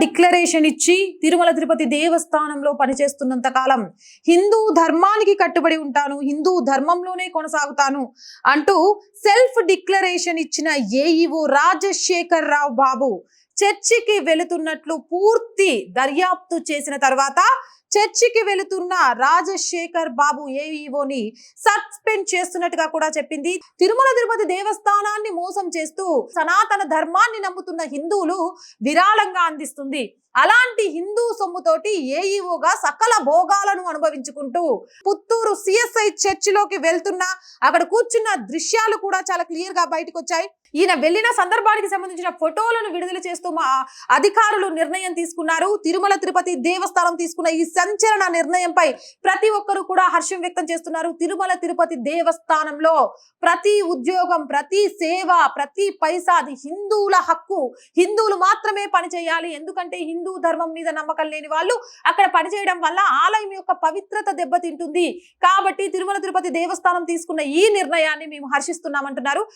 Declaration ఇచ్చి తిరుమల తిరుపతి దేవస్థానంలో పనిచేస్తున్నంత కాలం హిందూ ధర్మానికి కట్టుబడి ఉంటాను హిందూ ధర్మంలోనే కొనసాగుతాను అంటూ సెల్ఫ్ డిక్లరేషన్ ఇచ్చిన ఏఈఓ రాజశేఖర్ రావు బాబు చర్చికి వెళుతున్నట్లు పూర్తి దర్యాప్తు చేసిన తర్వాత చర్చికి వెళుతున్న రాజశేఖర్ బాబు ఏఈఓని సస్పెండ్ చేస్తున్నట్టుగా కూడా చెప్పింది. తిరుమల తిరుపతి దేవస్థానాన్ని మోసం చేస్తూ సనాతన ధర్మాన్ని నమ్ముతున్న హిందువులు విరాళంగా అందిస్తుంది. అలాంటి హిందూ సొమ్ముతోటి ఏఈఓగా సకల భోగాలను అనుభవించుకుంటూ పుత్తూరు సిఎస్ఐ చర్చిలోకి వెళ్తున్న అక్కడ కూర్చున్న దృశ్యాలు కూడా చాలా క్లియర్గా బయటకు వచ్చాయి ఈయన వెళ్ళిన సందర్భానికి సంబంధించిన ఫోటోలను విడుదల చేస్తూ మా అధికారులు నిర్ణయం తీసుకున్నారు. తిరుమల తిరుపతి దేవస్థానం తీసుకున్న ఈ సంచలన నిర్ణయంపై ప్రతి ఒక్కరూ కూడా హర్షం వ్యక్తం చేస్తున్నారు. తిరుమల తిరుపతి దేవస్థానంలో ప్రతి ఉద్యోగం ప్రతి సేవ ప్రతి పైసా అది హిందువుల హక్కు. హిందువులు మాత్రమే పనిచేయాలి. ఎందుకంటే హిందూ ధర్మం మీద నమ్మకం లేని వాళ్ళు అక్కడ పనిచేయడం వల్ల ఆలయం యొక్క పవిత్రత దెబ్బతింటుంది. కాబట్టి తిరుమల తిరుపతి దేవస్థానం తీసుకున్న ఈ నిర్ణయాన్ని మేము హర్షిస్తున్నామంటున్నారు.